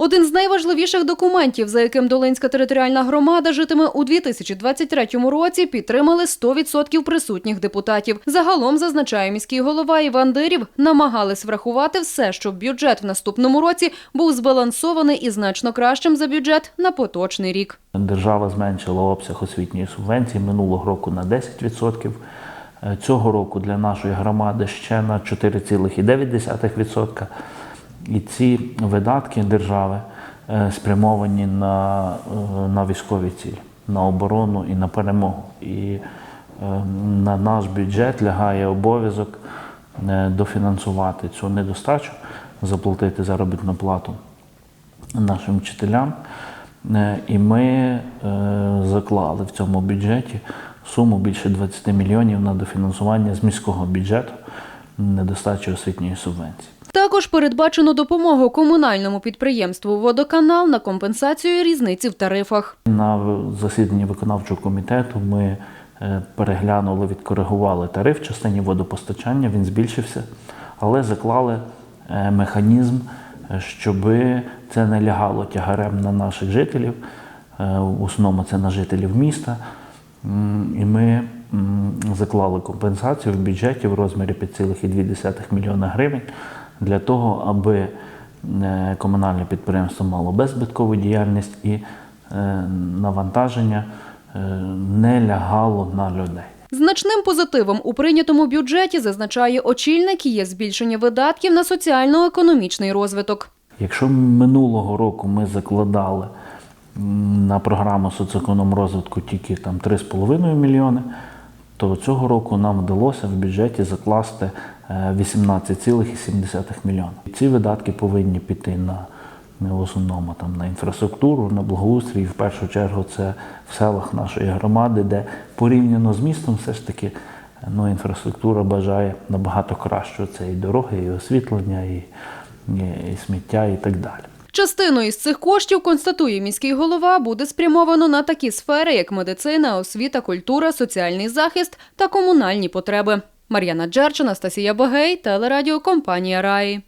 Один з найважливіших документів, за яким Долинська територіальна громада житиме у 2023 році, підтримали 100% присутніх депутатів. Загалом, зазначає міський голова Іван Дирів, намагались врахувати все, щоб бюджет в наступному році був збалансований і значно кращим за бюджет на поточний рік. Держава зменшила обсяг освітньої субвенції минулого року на 10%. Е, Цього року для нашої громади ще на 4,9%. І ці видатки держави е, спрямовані на, е, на військові цілі, на оборону і на перемогу. І е, на наш бюджет лягає обов'язок дофінансувати цю недостачу, заплатити заробітну плату нашим вчителям. І ми заклали в цьому бюджеті суму більше 20 мільйонів на дофінансування з міського бюджету недостачі освітньої субвенції. Також передбачено допомогу комунальному підприємству Водоканал на компенсацію різниці в тарифах. На засіданні виконавчого комітету ми е, переглянули, відкоригували тариф в частині водопостачання, він збільшився, але заклали е, механізм, е, щоб це не лягало тягарем на наших жителів. В основному це на жителів міста. І ми заклали компенсацію в бюджеті в розмірі 5,2 мільйона гривень для того, аби е, комунальне підприємство мало беззбиткову діяльність і е, навантаження е, не лягало на людей. Значним позитивом у прийнятому бюджеті зазначає очільник є збільшення видатків на соціально-економічний розвиток. Якщо минулого року ми закладали на програму соціоекономрозвитку тільки там 3,5 мільйони, то цього року нам вдалося в бюджеті закласти е, 18,7 мільйона. І ці видатки повинні піти на в основному там на інфраструктуру, на благоустрій. В першу чергу це в селах нашої громади, де порівняно з містом все ж таки е, ну, інфраструктура бажає набагато кращого. Це і дороги, і освітлення, і, і, і сміття, і так далі. Частину із цих коштів, констатує міський голова, буде спрямовано на такі сфери, як медицина, освіта, культура, соціальний захист та комунальні потреби. Мар'яна Джерч, Анастасія Богей, телерадіокомпанія Раї.